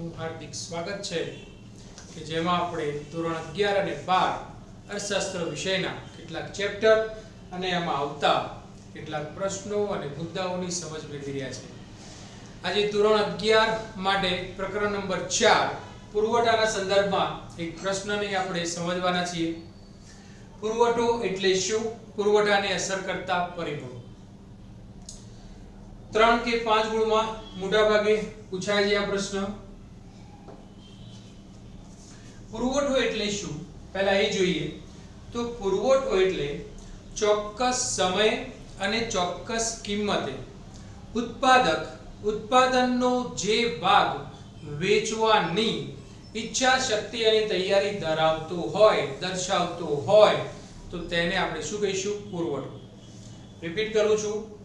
આપનું હાર્દિક સ્વાગત છે કે જેમાં આપણે ધોરણ અગિયાર અને બાર અર્થશાસ્ત્ર વિષયના કેટલાક ચેપ્ટર અને એમાં આવતા કેટલાક પ્રશ્નો અને મુદ્દાઓની સમજ મેળવી રહ્યા છે આજે ધોરણ અગિયાર માટે પ્રકરણ નંબર ચાર પુરવઠાના સંદર્ભમાં એક પ્રશ્નને આપણે સમજવાના છીએ. પુરવઠો એટલે શું? પુરવઠાને અસર કરતા પરિબળો. ત્રણ કે પાંચ ગુણમાં મોટાભાગે પૂછાય છે આ પ્રશ્ન. પુરવઠો એટલે શું? પહેલા એ જોઈએ. તો પુરવઠો એટલે ચોક્કસ સમય અને ચોક્કસ કિંમતે ઉત્પાદક, ઉત્પાદનનો જે ભાગ વેચવાની ઈચ્છા શક્તિ અને તૈયારી ધરાવતો હોય, દર્શાવતો હોય, તો તેને આપણે શું કહીશું? પુરવઠો. રિપીટ કરું છું.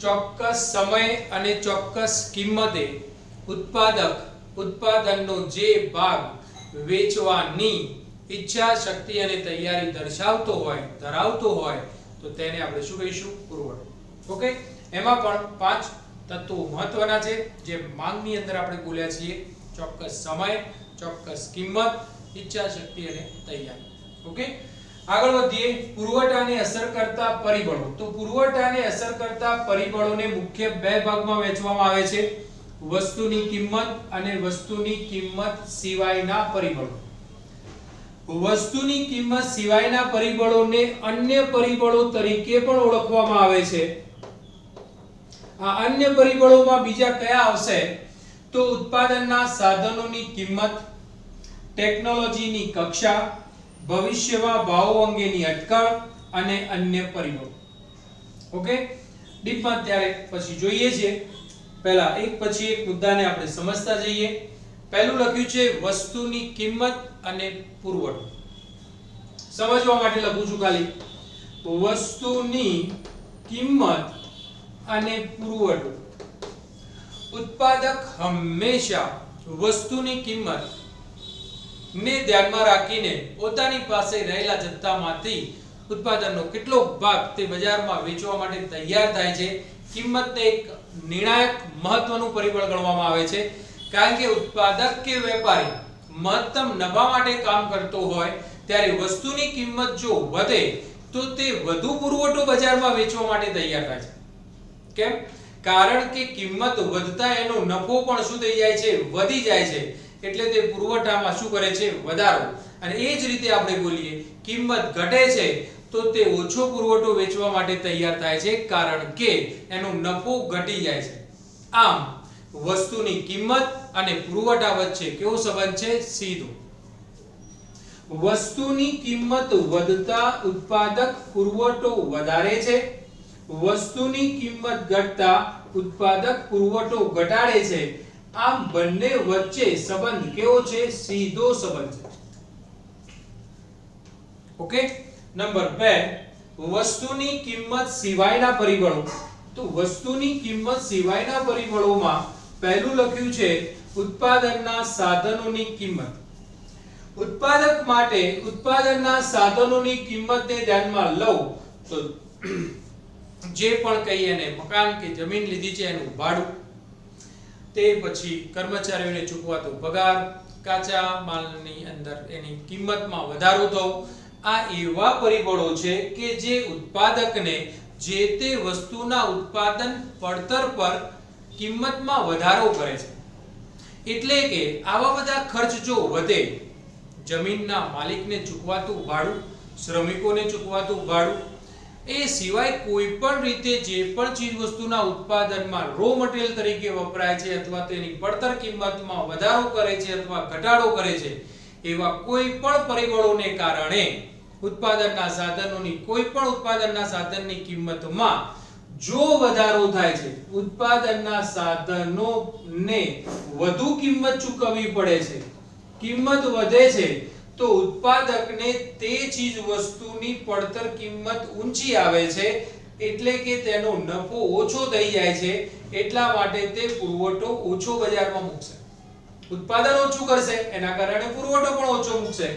ચોક્કસ સમય અને ચોક્કસ કિંમતે ઉત્પાદક ઉત્પાદનનો જે ભાગ વેચવાની ઈચ્છા શક્તિ અને તૈયારી દર્શાવતો હોય, ધરાવતો હોય, તો તેને આપણે શું કહીશું? પુરવઠો. ઓકે એમાં પણ પાંચ તત્વો મહત્વના છે, જે માંગની અંદર આપણે બોલ્યા છીએ. ચોક્કસ સમય, ચોક્કસ કિંમત ઈચ્છા શક્તિ અને તૈયારી. ઓકે આગળ વધીએ. પુરવઠાને અસર કરતા પરિબળો. તો પુરવઠાને અસર કરતા પરિબળોને મુખ્ય બે ભાગમાં વહેંચવામાં આવે છે. વસ્તુની કિંમત અને વસ્તુની કિંમત સિવાયના પરિબળો. વસ્તુની કિંમત સિવાયના પરિબળોને અન્ય પરિબળો તરીકે પણ ઓળખવામાં આવે છે. આ અન્ય પરિબળોમાં બીજા કયા આવશે? તો ઉત્પાદનના સાધનોની કિંમત, ટેકનોલોજીની કક્ષા, ભવિષ્યમાં ભાવો અંગેની અટકળ અને અન્ય પરિબળો. ઓકે? ડીપમાં ત્યારે પછી જોઈએ છે. પહેલા એક પછી એક મુદ્દાને આપણે સમજતા જઈએ. પહેલું લખ્યું છે વસ્તુની કિંમત અને પુરવઠો. સમજવા માટે લખું છું ખાલી. વસ્તુની કિંમત અને પુરવઠો. ઉત્પાદક હંમેશા વસ્તુની કિંમત ને ધ્યાનમાં રાખીને પોતાની પાસે રહેલા જથ્થામાંથી ઉત્પાદનનો કેટલો ભાગ તે બજારમાં વેચવા માટે તૈયાર થાય છે. કિંમતને એક નિર્ણાયક મહત્વનું પરિબળ ગણવામાં આવે છે. કારણ કે ઉત્પાદક કે વેપારી મહત્તમ નફા માટે કામ કરતો હોય, ત્યારે વસ્તુની કિંમત જો વધે, તો તે વધુ પુરવઠો બજારમાં વેચવા માટે તૈયાર થાય છે. કેમ? કારણ કે કિંમત વધતા એનો નફો પણ શું થઈ જાય છે? વધી જાય છે. એટલે તે પુરવઠામાં શું કરે છે? વધારો. અને એ જ રીતે આપણે બોલીએ, કિંમત ઘટે છે તો તે ઓછો પુરવઠો વેચવા માટે તૈયાર થાય છે, કારણ કે એનો નફો ઘટી જાય છે. આમ, વસ્તુની કિંમત અને પુરવઠા વચ્ચે કેવો સંબંધ છે? સીધો. વસ્તુની કિંમત વધતા ઉત્પાદક પુરવઠો વધારે છે. વસ્તુની કિંમત ઘટતા ઉત્પાદક પુરવઠો ઘટાડે છે. આમ, બંને વચ્ચે સંબંધ કેવો છે? સીધો સંબંધ છે. ઓકે? નંબર 2 વસ્તુની કિંમત સિવાયના પરિબળો. તો વસ્તુની કિંમત સિવાયના પરિબળોમાં પહેલું લખ્યું છે, ઉત્પાદનના સાધનોની કિંમત. ઉત્પાદક માટે ઉત્પાદનના સાધનોની કિંમતને ધ્યાનમાં લઉં તો જે પણ કહીએ ને મકાન કે જમીન લીધી છે એનું ભાડું, તે પછી કર્મચારીઓને ચૂકવાતો પગાર, કાચા માલની અંદર એની કિંમતમાં વધારો થવો આ એવા પરિબળો છે કે જે ઉત્પાદકને જે તે વસ્તુના ઉત્પાદન પડતર પર કિંમતમાં વધારો કરે છે. એટલે કે આવા બધા ખર્ચ જો વધે, જમીનના માલિકને ચૂકવાતું ભાડું, શ્રમિકોને ચૂકવાતું ભાડું, એ સિવાય કોઈ પણ રીતે જે પણ ચીજ વસ્તુના ઉત્પાદનમાં રો મટીરીયલ તરીકે વપરાય છે અથવા તેની પડતર કિંમતમાં વધારો કરે છે અથવા ઘટાડો કરે છે એવા કોઈ પણ પરિબળોને કારણે ઉત્પાદનના સાધનોની, કોઈ પણ ઉત્પાદનના સાધનની કિંમતમાં જો વધારો થાય છે, ઉત્પાદનના સાધનોને વધુ કિંમત ચૂકવવી પડે છે, કિંમત વધે છે, તો ઉત્પાદકને તે ચીજ વસ્તુની પડતર કિંમત ઊંચી આવે છે, એટલે કે તેનો નફો ઓછો થઈ જાય છે, એટલા માટે તે પુરવઠો ઓછો બજારમાં મૂકશે. ઉત્પાદન ઓછું કરશે, એના કારણે પુરવઠો પણ ઓછો મૂકશે.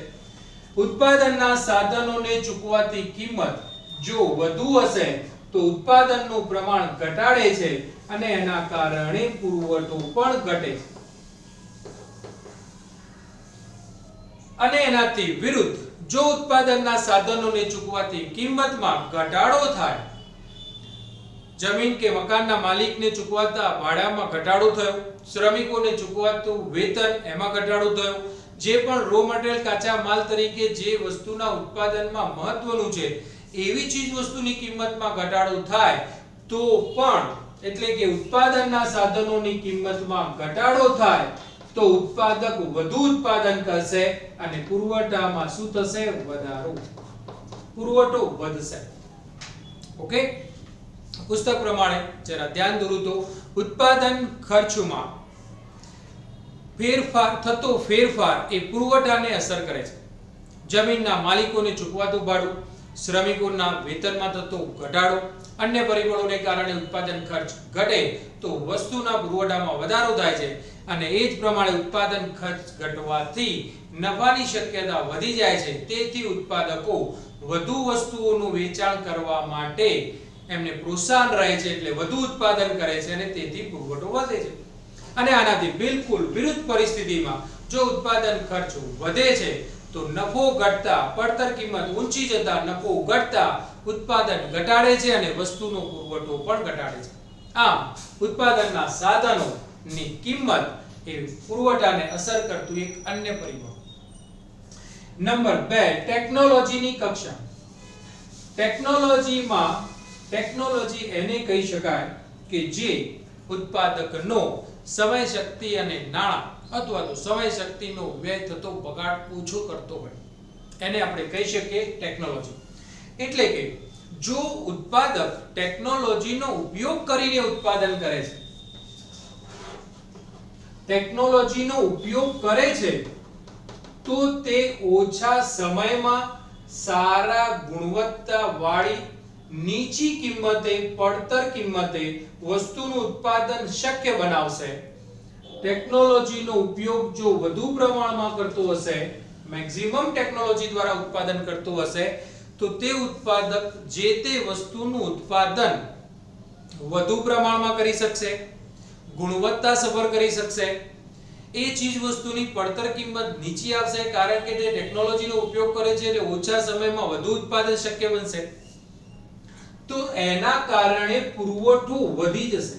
ઉત્પાદનના સાધનોને ચૂકવાતી કિંમત જો વધુ હશે, તો ઉત્પાદનનું પ્રમાણ ઘટાડે છે અને એના કારણે પુરવઠો પણ ઘટે છે. અને એનાથી વિરુદ્ધ, જો ઉત્પાદનના સાધનોને ચૂકવાતી કિંમતમાં ઘટાડો થાય જમીન કે મકાનના માલિકને ચૂકવાતા ભાડામાં ઘટાડો થયો. શ્રમિકોને ચૂકવાતું વેતન એમાં ઘટાડો થયો. જે પણ રો મટીરિયલ કાચા માલ તરીકે જે વસ્તુના ઉત્પાદનમાં મહત્વનું છે, એવી ચીજ વસ્તુની કિંમતમાં ઘટાડો થાય, તો પણ એટલે કે ઉત્પાદનના સાધનોની કિંમતમાં ઘટાડો થાય, તો ઉત્પાદક વધુ ઉત્પાદન કરશે અને પુરવઠામાં શું થશે? વધારો. પુરવઠો વધશે. ઓકે પુસ્તક પ્રમાણે જરા ધ્યાન દોરું તો ઉત્પાદન ખર્ચમાં ફેરફાર, થતો ફેરફાર એ પુરવઠાને અસર કરે છે. જમીનના માલિકોને ચૂકવાતું ભાડું, શ્રમિકોના વેતનમાં થતો ઘટાડો, અન્ય પરિબળોને કારણે ઉત્પાદન ખર્ચ ઘટે તો વસ્તુના પુરવઠામાં વધારો થાય છે અને એ જ પ્રમાણે ઉત્પાદન ખર્ચ ઘટવાથી નફાની શક્યતા વધી જાય છે. તેથી ઉત્પાદકો વધુ વસ્તુઓનું વેચાણ કરવા માટે એમને પ્રોત્સાહન રહે છે એટલે વધુ ઉત્પાદન કરે છે અને તેથી પુરવઠો વધે છે. અને આનાથી બિલકુલ વિરુદ્ધ પરિસ્થિતિમાં જો ઉત્પાદન ખર્ચ વધે છે, તો નફો ઘટતા, પડતર કિંમત ઊંચી જતા નફો ઘટતા ઉત્પાદન ઘટાડે છે અને વસ્તુનો પુરવઠો પણ ઘટાડે છે. આમ, ઉત્પાદનના સાધનોની કિંમત એ પુરવઠાને અસર કરતું એક અન્ય પરિબળ. નંબર 2 ટેકનોલોજીની કક્ષા. ટેકનોલોજીમાં ટેકનોલોજી એને કહી શકાય કે જે ઉત્પાદકનો સમય, શક્તિ અને નાણાં અથવા તો સમય, શક્તિનો વ્યય થતો બગાડ ઓછો કરતો હોય. એને આપણે કહી શકીએ ટેકનોલોજી એટલે કે જો ઉત્પાદક ટેકનોલોજીનો ઉપયોગ કરીને ઉત્પાદન કરે છે ટેકનોલોજીનો ઉપયોગ કરે છે, તો તે ઓછા સમયમાં સારા ગુણવત્તા વાળી નીચી કિંમતે, પડતર કિંમતે વસ્તુનું ઉત્પાદન શક્ય બનાવશે. ટેકનોલોજીનો ઉપયોગ જો વધુ પ્રમાણમાં કરતો હશે મેક્સિમમ ટેકનોલોજી દ્વારા ઉત્પાદન કરતો હશે, તો તે ઉત્પાદક જે તે વસ્તુનું ઉત્પાદન વધુ પ્રમાણમાં કરી શકશે, ગુણવત્તા સફર કરી શકશે. એ ચીજ વસ્તુની પડતર કિંમત નીચી આવશે, કારણ કે તે ટેકનોલોજીનો ઉપયોગ કરે છે, એટલે ઓછા સમયમાં વધુ ઉત્પાદન શક્ય બનશે. તો એના કારણે પુરવઠો વધી જશે.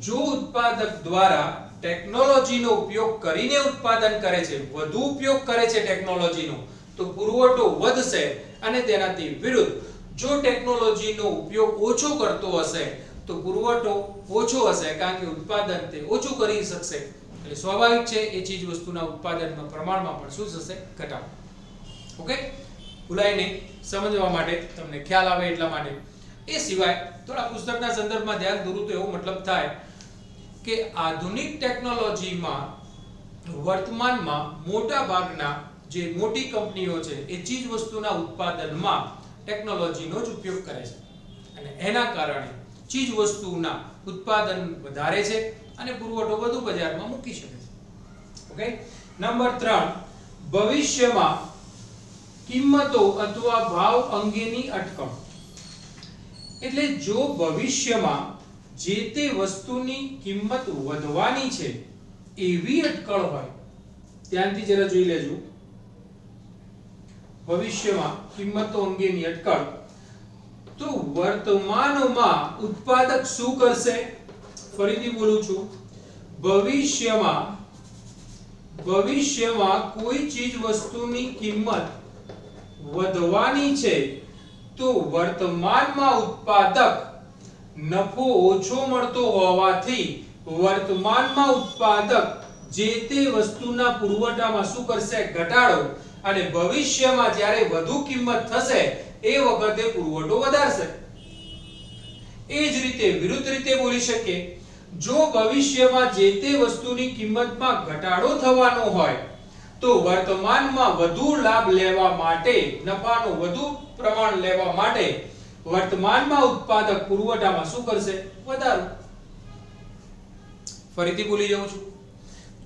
જો ઉત્પાદક દ્વારા ટેકનોલોજીનો ઉપયોગ કરીને ઉત્પાદન કરે છે, વધુ ઉપયોગ કરે છે ટેકનોલોજીનો, તો પુરવઠો વધશે અને તેનાથી વિરુદ્ધ જો ટેકનોલોજીનો ઉપયોગ ઓછો કરતો હશે, તો પુરવઠો ઓછો હશે કારણ કે ઉત્પાદન તે ઓછું કરી શકશે. એટલે સ્વાભાવિક છે, એ ચીજ વસ્તુના ઉત્પાદનમાં પ્રમાણમાં પણ શું થશે? ઘટાડો. ઓકે? ભૂલાય નહીં સમજવા માટે તમને ખ્યાલ આવે એટલા માટે. એ સિવાય થોડા પુસ્તકના સંદર્ભમાં ધ્યાન દોરું તો એવો મતલબ થાય કે આધુનિક ટેકનોલોજીમાં વર્તમાનમાં મોટા ભાગના જે મોટી કંપનીઓ છે, એ ચીજ વસ્તુના ઉત્પાદનમાં ટેકનોલોજીનો જ ઉપયોગ કરે છે. અને એના કારણે ચીજ વસ્તુના ઉત્પાદન વધારે છે અને પુરવઠો વધુ બજારમાં મૂકી શકે છે. ઓકે? નંબર ત્રણ, ભવિષ્યમાં કિંમતો અથવા ભાવ અંગેની અટકળ. એટલે જો ભવિષ્યમાં જે તે વસ્તુની કિંમત વધવાની છે, એવી અટકળ હોય, ધ્યાનથી જરા જોઈ લેજો. ભવિષ્યમાં કિંમતો અંગેની અટકળ, તો વર્તમાનમાં ઉત્પાદક શું કરશે? ફરીથી બોલું છું. ભવિષ્યમાં ભવિષ્યમાં કોઈ ચીજ વસ્તુની કિંમત વધવાની છે. તો વર્તમાનમાં ઉત્પાદક નફો ઓછો મળતો હોવાથી વર્તમાનમાં ઉત્પાદક જે તે વસ્તુના પુરવઠામાં શું કરશે? ઘટાડો. અને ભવિષ્યમાં જ્યારે વધુ કિંમત થશે, એ વખતે પુરવઠો વધારશે. એ જ રીતે વિરુદ્ધ રીતે બોલી શકીએ. જો ભવિષ્યમાં જે તે વસ્તુની કિંમતમાં ઘટાડો થવાનો હોય તો વર્તમાનમાં વધુ લાભ લેવા માટે, નફાનું વધુ પ્રમાણ લેવા માટે વર્તમાનમાં ઉત્પાદક પુરવઠામાં શું કરશે? વધારો. ફરીથી ભૂલી જાઉં છું.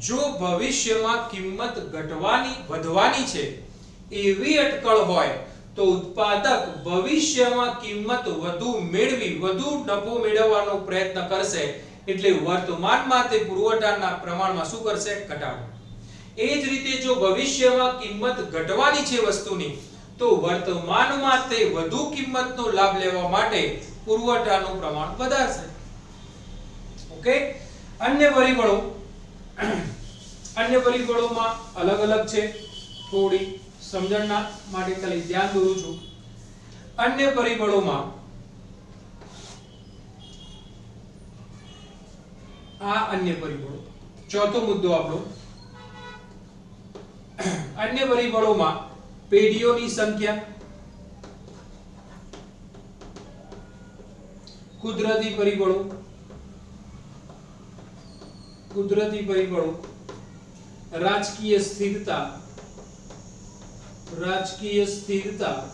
જો ભવિષ્યમાં કિંમત ઘટવાની, વધવાની છે, એવી અટકળ હોય, તો ઉત્પાદક ભવિષ્યમાં કિંમત વધુ મેળવી, વધુ નફો મેળવવાનો પ્રયત્ન કરશે. એટલે વર્તમાનમાં તે પુરવઠાના પ્રમાણમાં શું કરશે? ઘટાડો. એ જ રીતે જો ભવિષ્યમાં કિંમત ઘટવાની છે વસ્તુની, તો વર્તમાનમાં તે વધુ કિંમતનો લાભ લેવા માટે પુરવઠાનું પ્રમાણ વધારશે. ઓકે? અન્ય પરિબળો, અન્ય પરિબળોમાં અલગ અલગ છે. થોડી સમજણના માટે ખાલી ધ્યાન દોરું છું. અન્ય પરિબળોમાં આ અન્ય પરિબળો. ચોથો મુદ્દો આપણો. અન્ય પરિબળોમાં પેઢીઓની સંખ્યા. કુદરતી પરિબળો. કુદરતી પરિબળો. રાજકીય સ્થિરતા. રાજકીય સ્થિરતા.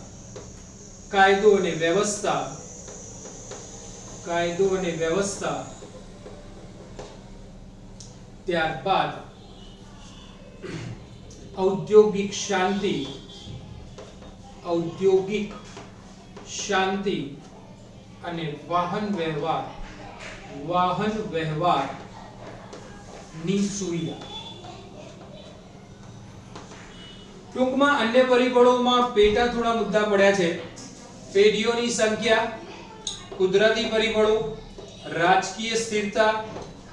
કાયદો અને વ્યવસ્થા. કાયદો અને વ્યવસ્થા. ત્યારબાદ ઔદ્યોગિક શાંતિ ઔદ્યોગિક શાંતિ અને વાહન વ્યવહાર વાહન વ્યવહારની સુવિધા. ટૂંકમાં અન્ય પરિબળોમાં પેટા થોડા મુદ્દા પડ્યા છે. પેઢીઓની સંખ્યા, કુદરતી પરિબળો, રાજકીય સ્થિરતા,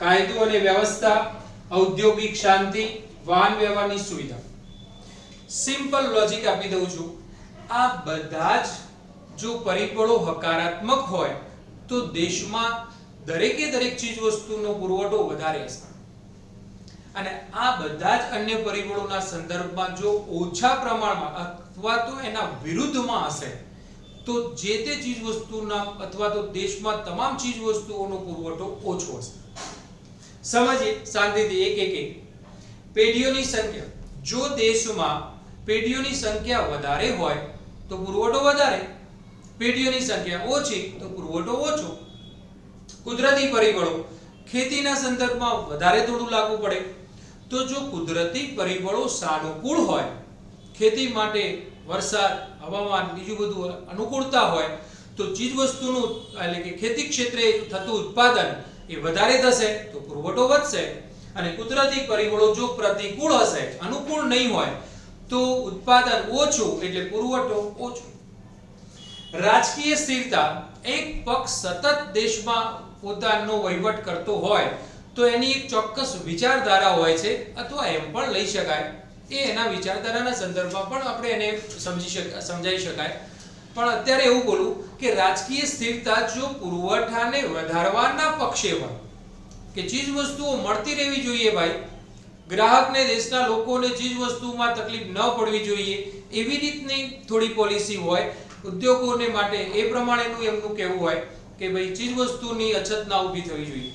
કાયદો અને વ્યવસ્થા, ઔદ્યોગિક શાંતિ, વાહન વ્યવહારની સુવિધા. સિમ્પલ લોજિક આપી દઉં છું. આ બધા જ જો પરિબળો હકારાત્મક હોય, તો દેશમાં દરેકે દરેક ચીજ વસ્તુનો પુરવઠો વધારે હશે અને આ બધા જ અન્ય પરિબળોના સંદર્ભમાં જો ઓછા પ્રમાણમાં અથવા તો એના વિરુદ્ધમાં હશે, તો જે તે ચીજ વસ્તુના અથવા તો દેશમાં તમામ ચીજ વસ્તુઓનો પુરવઠો ઓછો હશે. સમજીએ, શાંતિથી એક એક એક પેઢીઓની સંખ્યા. જો દેશમાં પેઢીઓની સંખ્યા વધારે હોય તો પુરવઠો વધારે. પેઢીઓની સંખ્યા ઓછી તો પુરવઠો ઓછો. કુદરતી પરિબળો ખેતીના સંદર્ભમાં વધારે થોડું લાગુ પડે. તો જો કુદરતી પરિબળો સાનુકૂળ હોય, ખેતી માટે વરસાદ, હવામાન, બીજું બધું અનુકૂળતા હોય, તો ચીજ વસ્તુનું એટલે કે ખેતી ક્ષેત્રે થતું ઉત્પાદન એ વધારે થશે તો પુરવઠો વધશે. અને કુદરતી પરિબળો જો પ્રતિકૂળ હશે, અનુકૂળ નહીં હોય તો ઉત્પાદન ઓછું એટલે પુરવઠો ઓછો. રાજકીય સ્થિરતા એક પક્ષ સતત દેશમાં પોતાનો વહીવટ કરતો હોય તો એની એક ચોક્કસ વિચારધારા હોય છે અથવા એમ પણ લઈ શકાય. એ એના વિચારધારાના સંદર્ભમાં પણ આપણે એને સમજી શકાય સમજાઈ શકાય. પણ અત્યારે એવું બોલું કે રાજકીય સ્થિરતા જો પુરવઠાને વધારવાના પક્ષે હોય, કે ચીજ વસ્તુઓ મળતી રહેવી જોઈએ ભાઈ ગ્રાહકને દેશના લોકોને ચીજ વસ્તુમાં તકલીફ ન પડવી જોઈએ એવી રીતની થોડી પોલિસી હોય ઉદ્યોગોને માટે એ પ્રમાણેનું એમનું કહેવું હોય કે ભાઈ ચીજ વસ્તુની અછત ના ઊભી થવી જોઈએ.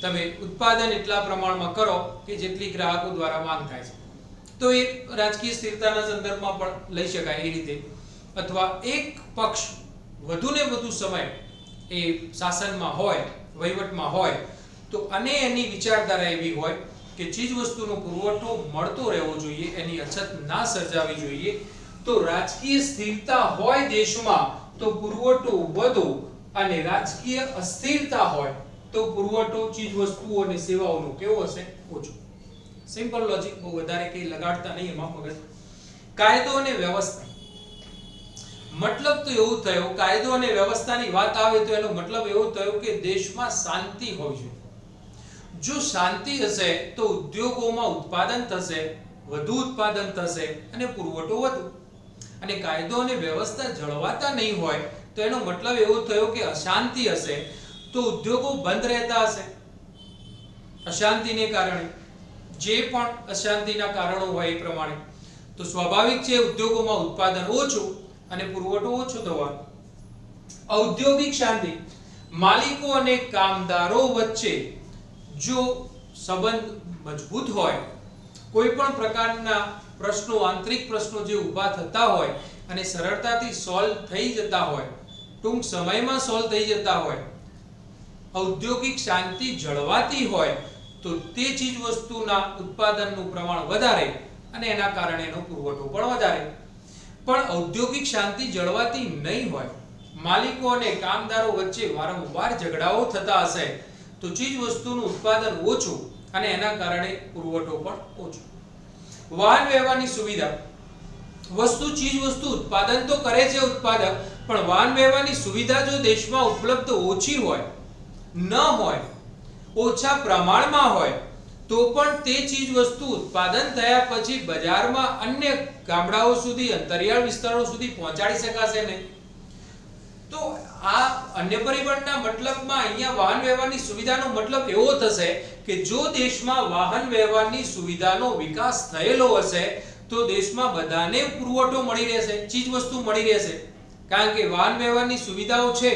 તમે ઉત્પાદન એટલા પ્રમાણમાં કરો કે જેટલી ગ્રાહકો દ્વારા માંગ થાય છે. તો એ રાજકીય સ્થિરતાના સંદર્ભમાં પણ લઈ શકાય એ રીતે. અથવા એક પક્ષ વધુને વધુ સમય એ શાસનમાં હોય, વહીવટમાં હોય, તો અને એની વિચારધારા એવી હોય કે ચીજ વસ્તુનો પુરવઠો મળતો રહેવો જોઈએ, એની અછત ના સર્જાવી જોઈએ, તો રાજકીય સ્થિરતા હોય દેશમાં, તો પુરવઠો વધો અને રાજકીય અસ્થિરતા હોય, તો પુરવઠો ચીજ વસ્તુઓ અને સેવાઓનો કેવો હશે? ઓછો. સિમ્પલ લોજિક બહુ વધારે કંઈ લગાડતા નહીં એમાં, મગજ. કાયદો અને વ્યવસ્થા. મતલબ તો એવું થયો, કાયદો અને વ્યવસ્થાની વાત આવે તો એનો મતલબ એવો થયો કે દેશમાં શાંતિ હોવી જોઈએ. જો શાંતિ હશે, તો ઉદ્યોગોમાં ઉત્પાદન થશે, વધુ ઉત્પાદન થશે અને પુરવઠો વધુ. અને કાયદો અને વ્યવસ્થા જળવાતા નહીં હોય, તો એનો મતલબ એવો થયો કે અશાંતિ હશે, તો ઉદ્યોગો બંધ રહેતા હશે. અશાંતિને કારણે, જે પણ અશાંતિના કારણો હોય એ પ્રમાણે. તો સ્વાભાવિક છે ઉદ્યોગોમાં ઉત્પાદન ઓછું અને પુરવઠો ઓછો થવાનો. ઔદ્યોગિક શાંતિ, માલિકો અને કામદારો વચ્ચે જો સંબંધ મજબૂત હોય, કોઈ પણ પ્રકારના પ્રશ્નો, આંતરિક પ્રશ્નો જે ઊભા થતા હોય અને સરળતાથી સોલ્વ થઈ જતા હોય, ટૂંક સમયમાં સોલ્વ થઈ જતા હોય, ઔદ્યોગિક શાંતિ જળવાતી હોય, તો તે ચીજ વસ્તુના ઉત્પાદનનું પ્રમાણ વધારે અને એના કારણે એનો પુરવઠો પણ વધારે. પણ ઔદ્યોગિક શાંતિ જળવાતી નહીં હોય, માલિકો અને કામદારો વચ્ચે વારંવાર ઝઘડાઓ થતા હશે તો ચીજ વસ્તુનું ઉત્પાદન ઓછું અને એના કારણે પુરવઠો પણ ઓછો. વાહન વ્યવહારની સુવિધા. વસ્તુ ચીજ વસ્તુ ઉત્પાદન તો કરે છે ઉત્પાદક, પણ વાહન વ્યવહારની સુવિધા જો દેશમાં ઉપલબ્ધ ઓછી હોય, ન હોય, ઓછા પ્રમાણમાં હોય, તો પણ તે ચીજ વસ્તુ ઉત્પાદન થયા પછી બજારમાં અન્ય ગામડાઓ સુધી, અંતરિયાળ વિસ્તારો સુધી પહોંચાડી શકાશે નહીં. તો આ અન્ય પરિબળના મતલબમાં અહીંયા વાહન વ્યવહારની સુવિધાનો મતલબ એવો થશે કે જો દેશમાં વાહન વ્યવહારની સુવિધાનો વિકાસ થયેલો હશે, તો દેશમાં બધાને પુરવઠો મળી રહેશે ચીજ વસ્તુ મળી રહેશે. કારણ કે વાહન વ્યવહારની સુવિધાઓ છે,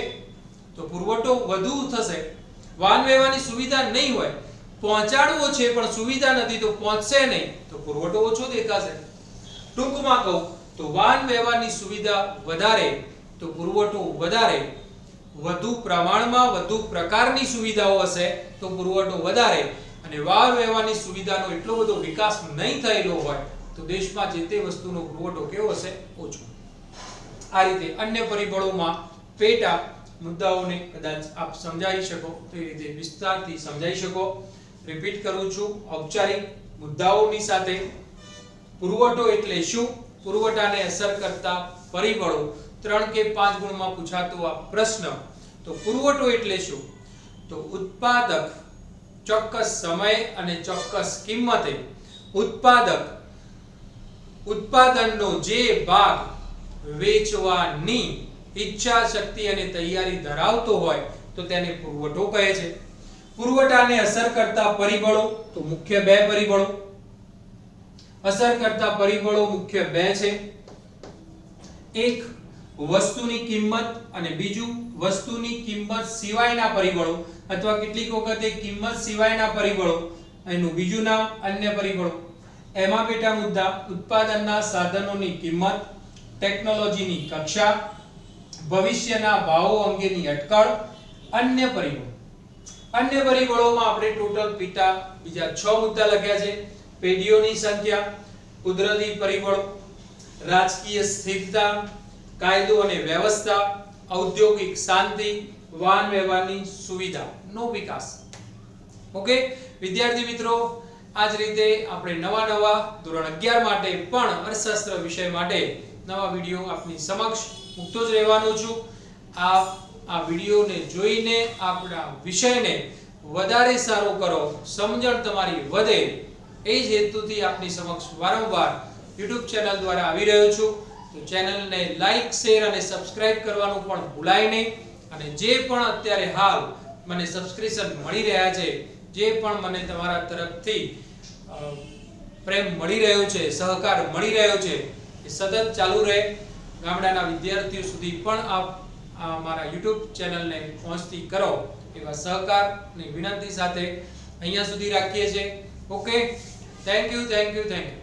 તો પુરવઠો વધુ થશે. વાહન વ્યવહારની સુવિધા નહીં હોય, પહોંચાડવો છે, પણ સુવિધા નથી, તો પહોંચશે નહીં, તો પુરવઠો ઓછો દેખાશે. ટૂંકમાં કહું, તો વાહન વ્યવહારની સુવિધા વધારે તો પુરવઠો વધારે, વધુ પ્રમાણમાં વધુ પ્રકારની સુવિધાઓ હશે તો પુરવઠો વધારે અને વાહન વ્યવહારની સુવિધાનો એટલો બધો વિકાસ નહીં થયેલો હોય તો દેશમાં જે તે વસ્તુનો પુરવઠો કેવો હશે? ઓછો. આ રીતે અન્ય પરિબળોમાં પેટા મુદ્દાઓને કદાચ આપ સમજાવી શકો, તો એ રીતે વિસ્તારથી સમજાવી શકો. રિપીટ કરું છું, ઔપચારિક મુદ્દાઓની સાથે પુરવઠો એટલે શું? પુરવઠાને અસર કરતા પરિબળો ત્રણ કે પાંચ ગુણમાં પૂછાતો આ પ્રશ્ન, તો પુરવઠો એટલે શું? તો ઉત્પાદક ચોક્કસ સમય અને ચોક્કસ કિંમતે ઉત્પાદક ઉત્પાદનનો જે ભાગ વેચવાની ઈચ્છા શક્તિ અને તૈયારી ધરાવતો હોય, તો તેને પુરવઠો કહે છે. પુરવઠાને અસર કરતા પરિબળો, તો મુખ્ય બે પરિબળો. અસર કરતા પરિબળો મુખ્ય બે છે. એક વસ્તુની કિંમત અને બીજું વસ્તુની કિંમત સિવાયના પરિબળો અથવા કેટલીક વખતે કિંમત સિવાયના પરિબળો એનું બીજું નામ અન્ય પરિબળો. એમાં પેટા મુદ્દા, ઉત્પાદનના સાધનોની કિંમત, ટેકનોલોજીની કક્ષા, ભવિષ્યના ભાવો અંગેની અટકળ, અન્ય પરિબળો. અન્ય પરિબળોમાં આપણે ટોટલ પીટા બીજા છ મુદ્દા લખ્યા છે. પેઢીઓની સંખ્યા, કુદરતી પરિબળો, રાજકીય સ્થિરતા કાયદો અને વ્યવસ્થા, ઔદ્યોગિક શાંતિ, વાહન વ્યવહારની સુવિધા, નો વિકાસ. ઓકે? વિદ્યાર્થી મિત્રો આ જ રીતે આપણે નવા નવા ધોરણ 11 માટે પણ અર્થશાસ્ત્ર વિષય માટે નવા વીડિયો આપની સમક્ષ મૂકતો જ રહેવાનો છું. આપ આ વિડીયોને જોઈને આપણા વિષયને વધારે સારો કરો, સમજણ તમારી વધે, એ જ હેતુથી આપની સમક્ષ વારંવાર યુટ્યુબ ચેનલ દ્વારા આવી રહ્યો છું. તો ચેનલને લાઈક, શેર અને સબસ્ક્રાઇબ કરવાનું પણ ભૂલાય નહીં. અને જે પણ અત્યારે હાલ મને સબસ્ક્રિપ્શન મળી રહ્યા છે, જે પણ મને તમારા તરફથી પ્રેમ મળી રહ્યો છે, સહકાર મળી રહ્યો છે, એ સતત ચાલુ રહે. ગામડાના વિદ્યાર્થીઓ સુધી પણ આપ મારા યુટ્યુબ ચેનલને પહોંચતી કરો એવા સહકારની વિનંતી સાથે અહીંયા સુધી રાખીએ છીએ. Okay thank you thank you thank you